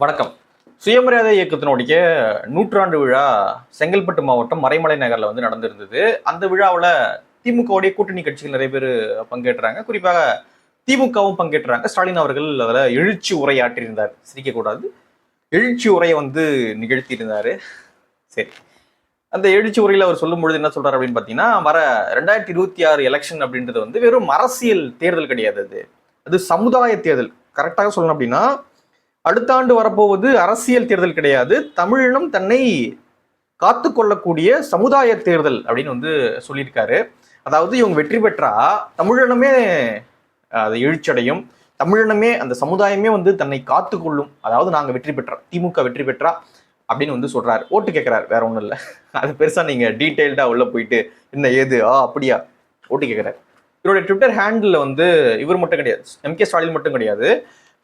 வணக்கம். சுயமரியாதை இயக்கத்தினுடைய நூற்றாண்டு விழா செங்கல்பட்டு மாவட்டம் மறைமலை நகரில் வந்து நடந்திருந்தது. அந்த விழாவில் திமுகவுடைய கூட்டணி கட்சிகள் நிறைய பேர் பங்கேற்றாங்க. குறிப்பாக திமுகவும் பங்கேற்றாங்க. ஸ்டாலின் அவர்கள் அதில் எழுச்சி உரையாற்றியிருந்தார் சிரிக்கக்கூடாது எழுச்சி உரையை வந்து நிகழ்த்தியிருந்தார். சரி. அந்த எழுச்சி உரையில் அவர் சொல்லும் பொழுது என்ன சொல்கிறார் அப்படின்னு பார்த்தீங்கன்னா வர ரெண்டாயிரத்தி இருபத்தி ஆறு எலெக்ஷன் அப்படின்றது வந்து வெறும் அரசியல் தேர்தல் கிடையாது அது. அது சமுதாய தேர்தல். கரெக்டாக சொல்லணும் அப்படின்னா அடுத்த ஆண்டு வரப்போவது அரசியல் தேர்தல் கிடையாது. தமிழினம் தன்னை காத்து கொள்ளக்கூடிய சமுதாய தேர்தல் அப்படின்னு வந்து சொல்லியிருக்காரு. அதாவது இவங்க வெற்றி பெற்றா தமிழினமே அதை எழுச்சடையும் தமிழினமே அந்த சமுதாயமே வந்து தன்னை காத்து கொள்ளும். அதாவது நாங்கள் வெற்றி பெற்றா திமுக வெற்றி பெற்றா அப்படின்னு வந்து சொல்றாரு. ஓட்டு கேட்கிறாரு வேற ஒன்றும் இல்லை. அது பெருசா நீங்க டீட்டெயில்டா உள்ள போயிட்டு என்ன ஏது ஆ அப்படியா? ஓட்டு கேட்கிறாரு இவருடைய ட்விட்டர் ஹேண்டில் வந்து இவர் மட்டும் கிடையாது எம்கே ஸ்டாலின் மட்டும் கிடையாது.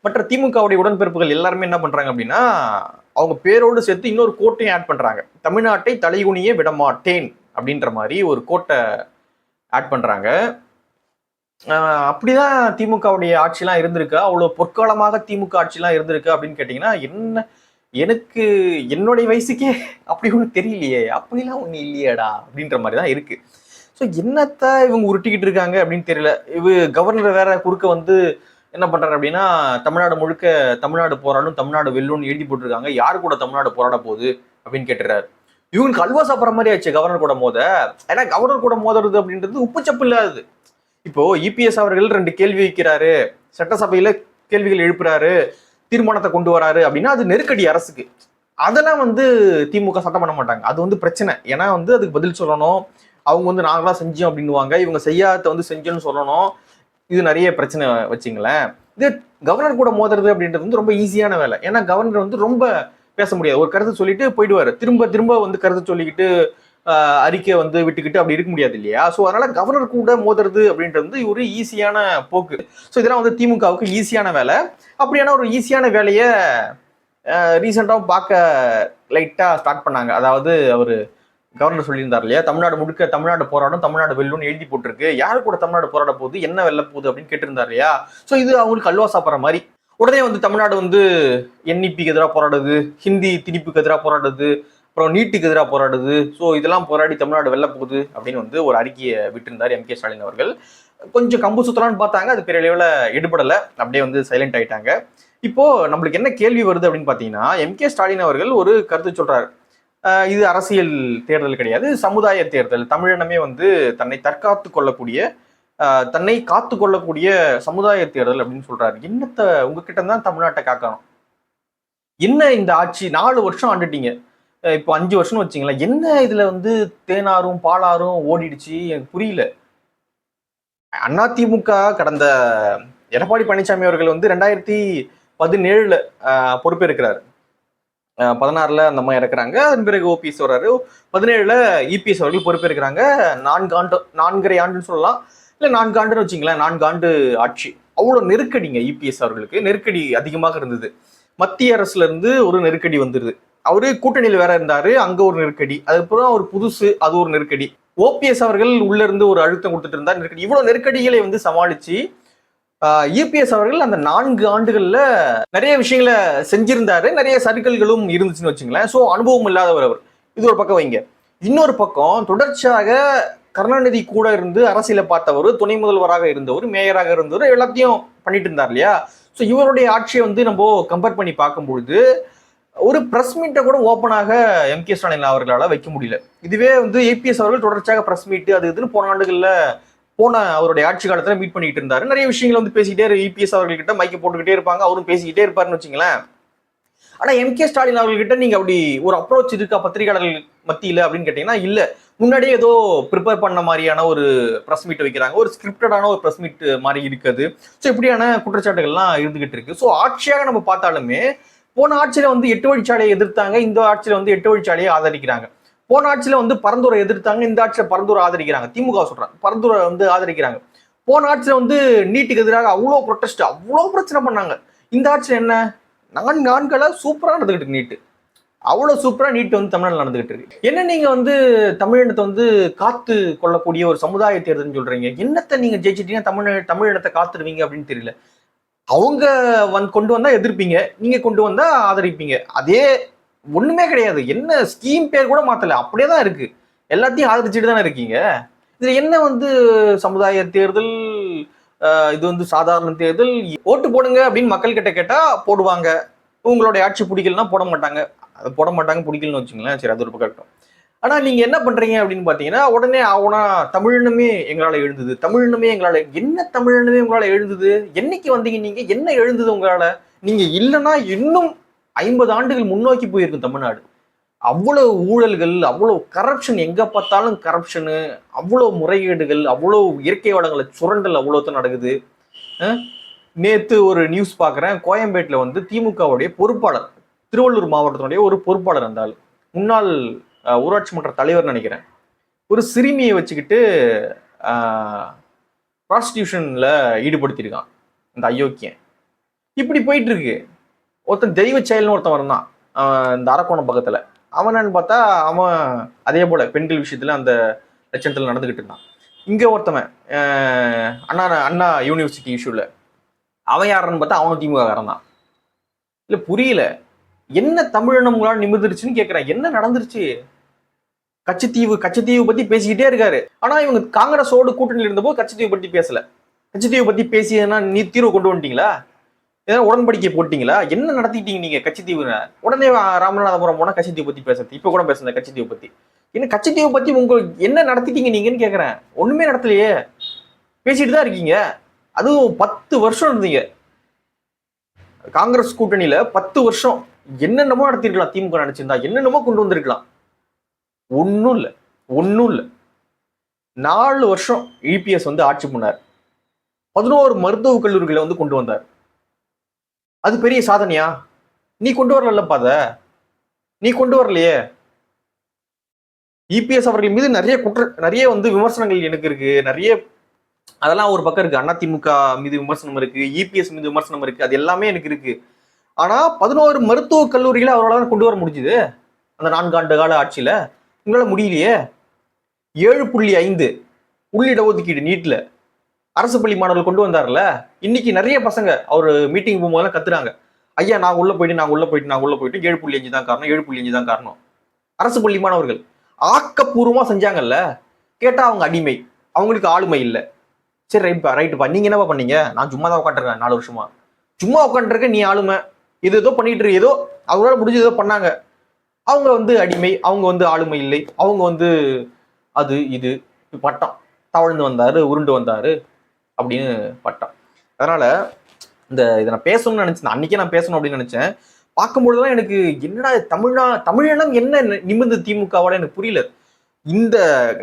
மற்ற திமுகவுடைய உடன்பிறப்புகள் எல்லாருமே என்ன பண்ணுறாங்க அப்படின்னா அவங்க பேரோடு சேர்த்து இன்னொரு கோட்டையும் ஆட் பண்ணுறாங்க தமிழ்நாட்டை தலைகுனியே விடமாட்டேன் அப்படின்ற மாதிரி ஒரு கோட்டை ஆட் பண்ணுறாங்க அப்படிதான் திமுகவுடைய ஆட்சிலாம் இருந்திருக்கு. அவ்வளோ பொற்காலமாக திமுக ஆட்சிலாம் இருந்திருக்கு அப்படின்னு கேட்டிங்கன்னா என்ன எனக்கு என்னுடைய வயசுக்கே அப்படி ஒன்றும் தெரியலையே. அப்படிலாம் ஒன்றும் இல்லையேடா அப்படின்ற மாதிரி தான் இருக்குது ஸோ என்னத்தை இவங்க உருட்டிக்கிட்டு இருக்காங்க அப்படின்னு தெரியல. இவ கவர்னர் வேற குறுக்க வந்து என்ன பண்ணுறாரு அப்படின்னா தமிழ்நாடு முழுக்க தமிழ்நாடு போராடும் தமிழ்நாடு வெல்லும்னு எழுதி போட்டிருக்காங்க. யார் கூட தமிழ்நாடு போராட போகுது அப்படின்னு கேட்டுறாரு. இவங்களுக்கு அல்வா சாப்பிட்ற மாதிரி ஆச்சு கவர்னர் கூட மோத. ஏன்னா கவர்னர் கூட மோதுறது அப்படின்றது உப்புச்சப்பு இல்லாதது. இப்போ இபிஎஸ் அவர்கள் ரெண்டு கேள்வி வைக்கிறாரு. சட்டசபையில கேள்விகள் எழுப்புறாரு. தீர்மானத்தை கொண்டு வராரு அப்படின்னா அது நெருக்கடி அரசுக்கு. அதெல்லாம் வந்து திமுக சட்டம் பண்ண மாட்டாங்க. அது வந்து பிரச்சனை. ஏன்னா வந்து அதுக்கு பதில் சொல்லணும். அவங்க வந்து நாங்களாம் செஞ்சோம் அப்படின்னுவாங்க. இவங்க செய்யாத வந்து செஞ்சோன்னு சொல்லணும். இது நிறைய பிரச்சனை வச்சுங்களேன். இது கவர்னர் கூட மோதுறது அப்படின்றது வந்து ரொம்ப ஈஸியான வேலை. ஏன்னா கவர்னர் வந்து ரொம்ப பேச முடியாது. ஒரு கருத்தை சொல்லிட்டு போயிடுவார். திரும்ப திரும்ப வந்து கருத்தை சொல்லிக்கிட்டு அறிக்கை வந்து விட்டுக்கிட்டு அப்படி இருக்க முடியாது இல்லையா? ஸோ அதனால கவர்னர் கூட மோதுறது அப்படின்றது வந்து ஒரு ஈஸியான போக்கு. ஸோ இதெல்லாம் வந்து திமுகவுக்கு ஈஸியான வேலை. அப்படியான ஒரு ஈஸியான வேலையை ரீசெண்டாக பார்க்க லைட்டாக ஸ்டார்ட் பண்ணாங்க. அதாவது அவர் கவர்னர் சொல்லியிருந்தார் இல்லையா? தமிழ்நாடு முழுக்க தமிழ்நாடு போராடும் தமிழ்நாடு வெல்லும்னு எழுதி போட்டிருக்கு. யாரு கூட தமிழ்நாடு போராட போகுது? என்ன வெல்ல போகுது அப்படின்னு கேட்டிருந்தார் இல்லையா? ஸோ இது அவங்களுக்கு அல்வா சாப்பிட்ற மாதிரி. உடனே வந்து தமிழ்நாடு வந்து என்இபிக்கு எதிராக போராடுது ஹிந்தி திணிப்புக்கு எதிராக போராடுது அப்புறம் நீட்டுக்கு எதிராக போராடுது. ஸோ இதெல்லாம் போராடி தமிழ்நாடு வெல்ல போகுது அப்படின்னு வந்து ஒரு அறிக்கையை விட்டிருந்தார் எம் கே ஸ்டாலின் அவர்கள். கொஞ்சம் கம்பு சுத்தலான்னு பார்த்தாங்க அது பெரிய அளவில் எடுபடலை. அப்படியே வந்து சைலண்ட் ஆயிட்டாங்க. இப்போ நம்மளுக்கு என்ன கேள்வி வருது அப்படின்னு பார்த்தீங்கன்னா எம் கே ஸ்டாலின் அவர்கள் ஒரு கருத்து சொல்றாரு. இது அரசியல் தேர்தல் கிடையாது. சமுதாய தேர்தல். தமிழினமே வந்து தன்னை தற்காத்து கொள்ளக்கூடிய தன்னை காத்து கொள்ளக்கூடிய சமுதாய தேர்தல் அப்படின்னு சொல்றாரு. என்னத்தை உங்ககிட்ட தான் தமிழ்நாட்டை காக்கணும். என்ன இந்த ஆட்சி? நாலு வருஷம் ஆண்டுட்டீங்க. இப்போ அஞ்சு வருஷம்னு வச்சிங்களேன். என்ன இதுல வந்து தேனாரும் பாலாரும் ஓடிடுச்சு? எனக்கு புரியல. அதிமுக கடந்த எடப்பாடி பழனிசாமி அவர்கள் வந்து ரெண்டாயிரத்தி பதினேழுல பொறுப்பேற்கிறார். பதினாறுல அந்த அம்மா இறக்குறாங்க. அதன் பிறகு ஓபிஎஸ் வர்றாரு. பதினேழுல இபிஎஸ் அவர்கள் பொறுப்பேற்கிறாங்க. நான்கு ஆண்டு நான்கரை ஆண்டுன்னு சொல்லலாம். இல்லை நான்கு ஆண்டுன்னு வச்சுங்களேன் நான்கு ஆண்டு ஆட்சி. அவ்வளோ நெருக்கடிங்க இபிஎஸ் அவர்களுக்கு. நெருக்கடி அதிகமாக இருந்தது. மத்திய அரசுல இருந்து ஒரு நெருக்கடி வந்துருது. அவரு கூட்டணியில் வேற இருந்தாரு. அங்க ஒரு நெருக்கடி. அதுக்கப்புறம் அவர் புதுசு அது ஒரு நெருக்கடி. ஓபிஎஸ் அவர்கள் உள்ள இருந்து ஒரு அழுத்தம் கொடுத்துட்டு இருந்தார். நெருக்கடி. இவ்வளவு நெருக்கடிகளை வந்து சமாளிச்சு இபிஎஸ் அவர்கள் அந்த நான்கு ஆண்டுகள்ல நிறைய விஷயங்களை செஞ்சிருந்தாரு. நிறைய சர்க்கிள்களும் இருந்துச்சுன்னு வச்சுங்களேன். ஸோ அனுபவம் இல்லாதவர் அவர். இது ஒரு பக்கம் வைங்க. இன்னொரு பக்கம் தொடர்ச்சியாக கருணாநிதி கூட இருந்து அரசியலை பார்த்தவர் துணை முதல்வராக இருந்தவர் மேயராக இருந்தவர் எல்லாத்தையும் பண்ணிட்டு இருந்தார் இல்லையா? ஸோ இவருடைய ஆட்சியை வந்து நம்ம கம்பேர் பண்ணி பார்க்கும் பொழுது ஒரு பிரஸ் மீட்டை கூட ஓப்பனாக எம் கே ஸ்டாலின் அவர்களால் வைக்க முடியல. இதுவே வந்து ஏபிஎஸ் அவர்கள் தொடர்ச்சியாக பிரஸ் மீட் அது இதுன்னு போன ஆண்டுகளில் போன அவருடைய ஆட்சி காலத்துல மீட் பண்ணிட்டு இருந்தாரு. நிறைய விஷயங்கள் வந்து பேசிக்கிட்டே இபிஎஸ் அவர்கள்கிட்ட மைக்கை போட்டுக்கிட்டே இருப்பாங்க. அவரும் பேசிக்கிட்டே இருப்பாருன்னு வச்சுங்களேன் ஆனா எம் கே ஸ்டாலின் அவர்கள்கிட்ட நீங்க அப்படி ஒரு அப்ரோச் இருக்கா பத்திரிகையாளர்கள் மத்தியில அப்படின்னு கேட்டீங்கன்னா இல்ல. முன்னாடியே ஏதோ ப்ரிப்பேர் பண்ண மாதிரியான ஒரு ப்ரெஸ் மீட் வைக்கிறாங்க. ஒரு ஸ்கிரிப்டடான ஒரு ப்ரெஸ் மீட் மாதிரி இருக்குது. ஸோ இப்படியான குற்றச்சாட்டுகள்லாம் இருந்துகிட்டு இருக்கு. ஸோ ஆட்சியாக நம்ம பார்த்தாலுமே போன ஆட்சியில வந்து எட்டு வழிச்சாலையை எதிர்த்தாங்க. இந்த ஆட்சியில வந்து எட்டு வழிச்சாலையை ஆதரிக்கிறாங்க. போன ஆட்சியில வந்து பரந்தூரை எதிர்த்தாங்க இந்த ஆட்சியில பரந்தூரை ஆதரிக்கிறாங்க. திமுக சொல்றாங்க பரந்தூரை வந்து ஆதரிக்கிறாங்க. போன ஆட்சியில வந்து நீட்டுக்கு எதிராக அவ்வளோ ப்ரொட்டஸ்ட் அவ்வளோ பிரச்சனை பண்ணாங்க. இந்த ஆட்சியில் என்ன? நான்கு நான்களை சூப்பராக நடந்துகிட்டு நீட்டு. அவ்வளோ சூப்பராக நீட் வந்து தமிழ்நாடு நடந்துகிட்டு இருக்கு. என்ன நீங்கள் வந்து தமிழினத்தை வந்து காத்து கொள்ளக்கூடிய ஒரு சமுதாய தேர்தல்னு சொல்கிறீங்க என்னத்தை நீங்கள் ஜெயிச்சிட்டீங்கன்னா தமிழ் தமிழினத்தை காத்துருவீங்க அப்படின்னு தெரியல. அவங்க வந்து கொண்டு வந்தால் எதிர்ப்பீங்க நீங்கள் கொண்டு வந்தால் ஆதரிப்பீங்க. அதே ஒண்ணுமே கிடையாது. என்ன ஸ்கீம் பேர் கூட மாத்தல. அப்படியே தான் இருக்கு. எல்லாத்தையும் ஆதரிச்சுட்டு தானே இருக்கீங்க? இதுல என்ன வந்து சமுதாய தேர்தல் இது வந்து சாதாரண தேர்தல்? ஓட்டு போடுங்க அப்படின்னு மக்கள் கிட்ட கேட்டா போடுவாங்க. உங்களுடைய ஆட்சி பிடிக்கலன்னா போட மாட்டாங்க. அது போட மாட்டாங்க பிடிக்கலன்னு வச்சுங்களேன் சரி அது ஒரு பக்கம் ஆனா நீங்க என்ன பண்றீங்க அப்படின்னு பாத்தீங்கன்னா உடனே அவனா தமிழ்னுமே எங்களால எழுந்தது. தமிழ்னுமே எங்களால என்ன தமிழ்னுமே உங்களால எழுந்தது? என்னைக்கு வந்தீங்க நீங்க? என்ன எழுந்தது உங்களால? நீங்க இல்லைன்னா இன்னும் ஐம்பது ஆண்டுகள் முன்னோக்கி போயிருக்கும் தமிழ்நாடு. அவ்வளோ ஊழல்கள் அவ்வளோ கரப்ஷன் எங்கே பார்த்தாலும் கரப்ஷனு அவ்வளோ முறைகேடுகள் அவ்வளோ இயற்கை வளங்களை சுரண்டல் அவ்வளோத்தான் நடக்குது. நேற்று ஒரு நியூஸ் பார்க்குறேன். கோயம்பேட்டில் வந்து திமுகவுடைய பொறுப்பாளர் திருவள்ளூர் மாவட்டத்தினுடைய ஒரு பொறுப்பாளர் இருந்தால் முன்னாள் ஊராட்சி மன்ற தலைவர் நினைக்கிறேன். ஒரு சிறுமியை வச்சுக்கிட்டு ப்ராஸ்டியூஷனில் ஈடுபடுத்தியிருக்கான் இந்த அயோக்கியன். இப்படி போயிட்டுருக்கு ஒருத்தன் தெய்வ செயல்னு ஒருத்தன் வந்தான் இந்த அரக்கோணம் பக்கத்தில். அவனன்னு பார்த்தா அவன் அதே போல் பெண்கள் விஷயத்தில் அந்த லட்சணத்தில் நடந்துக்கிட்டு இருந்தான். இங்கே ஒருத்தவன் அண்ணா அண்ணா யூனிவர்சிட்டி இஷ்யூல அவன் யாருன்னு பார்த்தா அவனும் திமுக தான். இல்லை புரியல. என்ன தமிழினங்களால் நிமிர்ந்துருச்சுன்னு கேட்குறேன் என்ன நடந்துருச்சு? கச்சத்தீவு கச்சத்தீவு பற்றி பேசிக்கிட்டே இருக்காரு. ஆனால் இவங்க காங்கிரஸோடு கூட்டணியில் இருந்தபோது கச்சத்தீவு பற்றி பேசல. கச்சத்தீவு பற்றி பேசியதுன்னா நீ தீர்வு கொண்டு வந்துட்டீங்களா? ஏதாவது உடன்படிக்கை போட்டீங்களா? என்ன நடத்திட்டீங்க நீங்க கச்சத்தீவு? உடனே ராமநாதபுரம் போனா கச்சத்தீவு பத்தி பேசுறது. இப்ப கூட பேசுன கச்சத்தீவு பத்தி. என்ன கச்சத்தீவு பத்தி உங்களுக்கு என்ன நடத்திட்டீங்க நீங்கன்னு கேக்குறேன். ஒண்ணுமே நடத்தலையே. பேசிட்டு தான் இருக்கீங்க. அதுவும் பத்து வருஷம் இருந்தீங்க. காங்கிரஸ் கூட்டணியில பத்து வருஷம் என்னென்னமோ நடத்திருக்கலாம் திமுக நினைச்சிருந்தா என்னென்னமோ கொண்டு வந்திருக்கலாம். ஒன்றும் இல்லை. ஒன்றும் இல்லை. நாலு வருஷம் இபிஎஸ் வந்து ஆட்சி பண்ணார். பதினோரு மருத்துவக் கல்லூரிகளை வந்து கொண்டு வந்தார். அது பெரிய சாதனையா? நீ கொண்டு வரலப்பா அதை. நீ கொண்டு வரலையே. இபிஎஸ் அவர்கள் மீது நிறைய குற்ற நிறைய வந்து விமர்சனங்கள் எனக்கு இருக்கு. நிறைய அதெல்லாம் ஒரு பக்கம் இருக்கு. அதிமுக மீது விமர்சனம் இருக்கு. இபிஎஸ் மீது விமர்சனம் இருக்கு. அது எல்லாமே எனக்கு இருக்கு. ஆனா பதினோரு மருத்துவக் கல்லூரிகளை அவரால் தான் கொண்டு வர முடிஞ்சுது. அந்த நான்காண்டு கால ஆட்சியில. உங்களால முடியலையே. ஏழு புள்ளி ஐந்து உள்ளிட ஒதுக்கீடு நீட்ல. அரசு பள்ளி மாணவர்கள் கொண்டு வந்தார்ல? இன்னைக்கு நிறைய பசங்க அவர் மீட்டிங் போகும்போது கத்துறாங்க. ஐயா நான் உள்ள போயிட்டு நான் உள்ள போயிட்டு நான் உள்ள போயிட்டு ஏழு புள்ளி அஞ்சு தான் காரணம் ஏழு புள்ளி அஞ்சு தான் காரணம். அரசு பள்ளி மாணவர்கள் ஆக்கப்பூர்வமா செஞ்சாங்கல்ல? கேட்டா அவங்க அடிமை. அவங்களுக்கு ஆளுமை இல்லை. சரி ரைட்பா ரைட்டுப்பா நீங்க என்னப்பா பண்ணீங்க? நான் சும்மா தான் உட்காந்துருக்கேன் நாலு வருஷமா. சும்மா உட்காந்துருக்க நீ ஆளுமை. இது ஏதோ பண்ணிட்டு இருக்கு ஏதோ அவங்களால முடிஞ்ச ஏதோ பண்ணாங்க. அவங்க வந்து அடிமை அவங்க வந்து ஆளுமை இல்லை. அவங்க வந்து அது இது பட்டம். தவழ்ந்து வந்தாரு உருண்டு வந்தாரு. அப்படின்னு பட்டான் அதனால இந்த இதை நான் பேசணும்னு நினைச்சேன். அன்னைக்கே நான் பேசணும் அப்படின்னு நினச்சேன். பார்க்கும்பொழுதுலாம் எனக்கு என்னடா தமிழ்நா தமிழினம் என்ன நிமிர்ந்து திமுகவோட எனக்கு புரியல. இந்த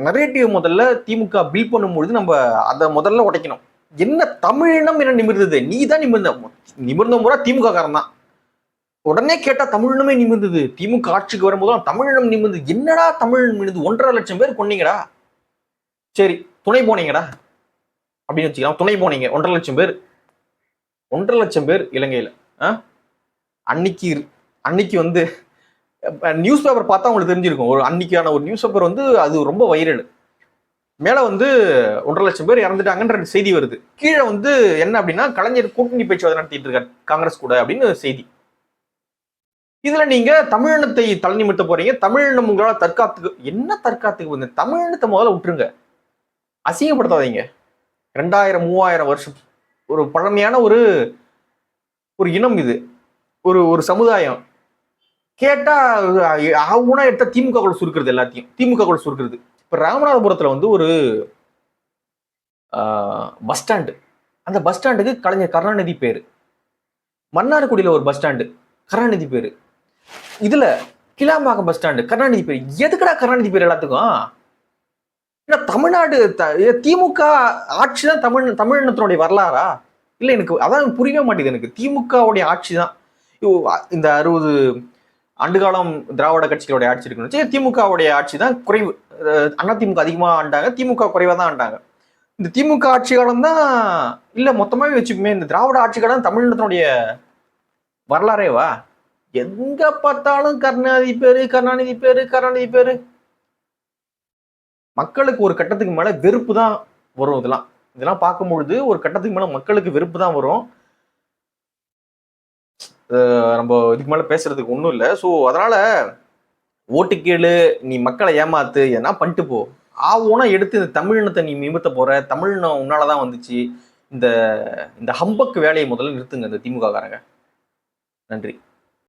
நரேட்டிவ் முதல்ல திமுக பில் பண்ணும்பொழுது நம்ம அதை முதல்ல உடைக்கணும். என்ன தமிழினம் என்ன நிமிர்ந்தது? நீ தான் நிமிர்ந்த நிமிர்ந்த முறை திமுக காரன் தான். உடனே கேட்டா தமிழினமே நிமிர்ந்தது. திமுக ஆட்சிக்கு வரும்போது தமிழினம் நிமிர்ந்தது என்னடா தமிழ் நிமிர்ந்து ஒன்றரை லட்சம் பேர் கொன்னீங்கடா? சரி துணை போனீங்கடா. அப்படின்னு வச்சுக்கலாம். துணை போனீங்க. ஒன்றரை லட்சம் பேர். ஒன்றரை லட்சம் பேர் இலங்கையில். ஆ? அன்னைக்கு அன்னைக்கு வந்து நியூஸ் பேப்பர் பார்த்தா உங்களுக்கு தெரிஞ்சிருக்கும். ஒரு அன்னைக்கான ஒரு நியூஸ் பேப்பர் வந்து அது ரொம்ப வைரல் மேலே வந்து ஒன்றரை லட்சம் பேர் இறந்துட்டாங்கன்ற செய்தி வருது. கீழே வந்து என்ன அப்படின்னா கலைஞர் கூட்டணி பேச்சுவார்த்தை நடத்திட்டு இருக்காரு காங்கிரஸ் கூட அப்படின்னு செய்தி. இதுல நீங்க தமிழினத்தை தலை நிமித்த போறீங்க தமிழினம் உங்களால் தற்காத்துக்கு என்ன தற்காத்துக்கு வந்து தமிழினத்தை முதல்ல விட்டுருங்க. அசிங்கப்படுத்தாதீங்க. ரெண்டாயிரம் மூவாயிரம் வருஷம். ஒரு பழமையான ஒரு ஒரு இனம் இது. ஒரு ஒரு சமுதாயம். கேட்டா ஆகுனா எடுத்தா திமுக கூட சுருக்கிறது எல்லாத்தையும். திமுக கூட சுருக்கிறது. இப்ப ராமநாதபுரத்துல வந்து ஒரு பஸ் ஸ்டாண்டு அந்த பஸ் ஸ்டாண்டுக்கு கலைஞர் கருணாநிதி பேரு. மன்னார்குடியில ஒரு பஸ் ஸ்டாண்டு கருணாநிதி பேரு. இதுல கிளாம்பாக்கம் பஸ் ஸ்டாண்டு கருணாநிதி பேர். எதுக்குடா கருணாநிதி பேர் எல்லாத்துக்கும்? ஏன்னா தமிழ்நாடு த- திமுக ஆட்சி தான் தமிழ் தமிழினத்தினுடைய வரலாறா? இல்லை எனக்கு அதான் புரியவே மாட்டேங்குது எனக்கு. திமுகவுடைய ஆட்சி தான் இந்த அறுபது ஆண்டுகாலம் திராவிட கட்சிகளுடைய ஆட்சி இருக்குன்னு சரி, திமுகவுடைய ஆட்சி தான் குறைவு அண்ணா திமுக அதிகமாக ஆண்டாங்க திமுக குறைவாக தான் ஆண்டாங்க. இந்த திமுக ஆட்சி காலம் தான் இல்லை மொத்தமாகவே வச்சுக்குமே இந்த திராவிட ஆட்சி காலம் தமிழினத்தினுடைய வரலாறேவா? எங்கே பார்த்தாலும் கருணாநிதி பேர் கருணாநிதி பேர் கருணாநிதி பேர். மக்களுக்கு ஒரு கட்டத்துக்கு மேலே வெறுப்பு தான் வரும் இதெல்லாம். இதெல்லாம் பார்க்கும்பொழுது ஒரு கட்டத்துக்கு மேலே மக்களுக்கு வெறுப்பு தான் வரும். நம்ம இதுக்கு மேலே பேசுறதுக்கு ஒன்றும் இல்லை. ஸோ அதனால ஓட்டு கேளு நீ மக்களை ஏமாத்து என்ன பண்ணிட்டு போ. ஆவோனா எடுத்து இந்த தமிழினத்தை நீ நிமித்த போற. தமிழினம் உன்னாலதான் வந்துச்சு. இந்த இந்த ஹம்பக்கு வேலையை முதல்ல நிறுத்துங்க இந்த திமுக காரங்க நன்றி.